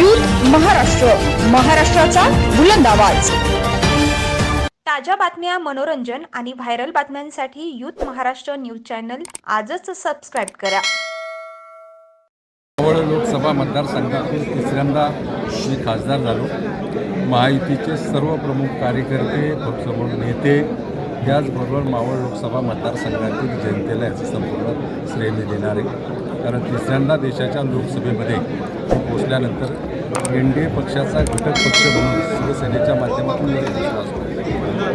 Youth Maharashtra महाराष्ट्राचा बुलंद आवाज. ताज्या बातम्या मनोरंजन आणि व्हायरल बातम्यांसाठी युथ महाराष्ट्र न्यूज चॅनल आजच सबस्क्राईब करा. मावळ लोकसभा मतदारसंघातून तिसऱ्यांदा मी खासदार झालो. महायुतीचे सर्व प्रमुख कार्यकर्ते पक्षप्रमुख नेते त्याचबरोबर मावळ लोकसभा मतदारसंघातील जनतेला याचं संपूर्ण श्रेय मी देणार आहे. कारण तिसऱ्यांदा देशाच्या लोकसभेमध्ये पोचल्यानंतर एन डी ए पक्षाचा घटक पक्ष म्हणून शिवसेनेच्या माध्यमातून असतो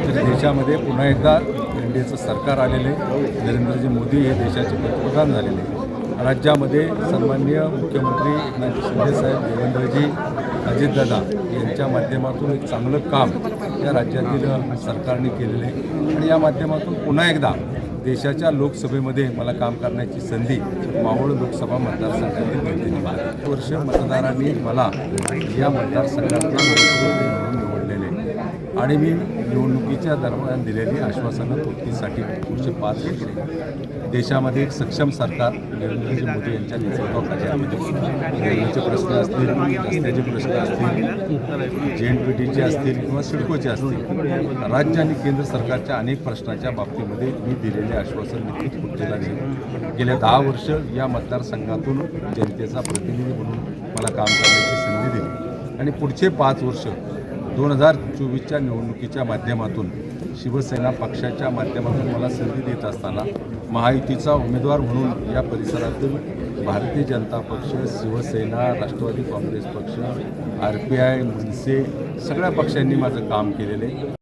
तर देशामध्ये पुन्हा एकदा एन डी एचं सरकार आलेले नरेंद्रजी मोदी हे देशाचे पंतप्रधान झालेले आहे. राज्यामध्ये सन्माननीय मुख्यमंत्री एकनाथ शिंदेसाहेब देवेंद्रजी अजितदादा यांच्या माध्यमातून एक चांगलं काम या राज्यातील सरकारने केलेलं आहे आणि या माध्यमातून पुन्हा एकदा देशाच्या लोकसभेमध्ये मला काम करण्याची संधी मावळ लोकसभा मतदारसंघातील जनतेने मागितली वर्ष मतदारांनी मला या मतदारसंघाचे आणि मी निवडणुकीच्या दरम्यान दिलेली आश्वासनं पूर्तीसाठी पुढचे पाच वर्ष देशामध्ये एक सक्षम सरकार नरेंद्रजी मोदी यांच्या नेतृत्वाखाली आहे. म्हणजे रेल्वेचे प्रश्न असतील रस्त्याचे प्रश्न असतील जे एन पी टीचे असतील किंवा सिडकोचे असतील राज्य आणि केंद्र सरकारच्या अनेक प्रश्नाच्या बाबतीमध्ये मी दिलेले आश्वासन नक्कीच पूर्तीला गेले गेल्या दहा वर्ष या मतदारसंघातून जनतेचा प्रतिनिधी म्हणून मला काम करण्याची संधी दिली. आणि पुढचे पाच वर्ष दोन हजार चोवीसच्या निवडणुकीच्या माध्यमातून शिवसेना पक्षाच्या माध्यमातून मला संधी देत असताना महायुतीचा उमेदवार म्हणून या परिसरातील भारतीय जनता पक्ष शिवसेना राष्ट्रवादी काँग्रेस पक्ष आर पी आय मनसे सगळ्या पक्षांनी माझं काम केलेलं आहे.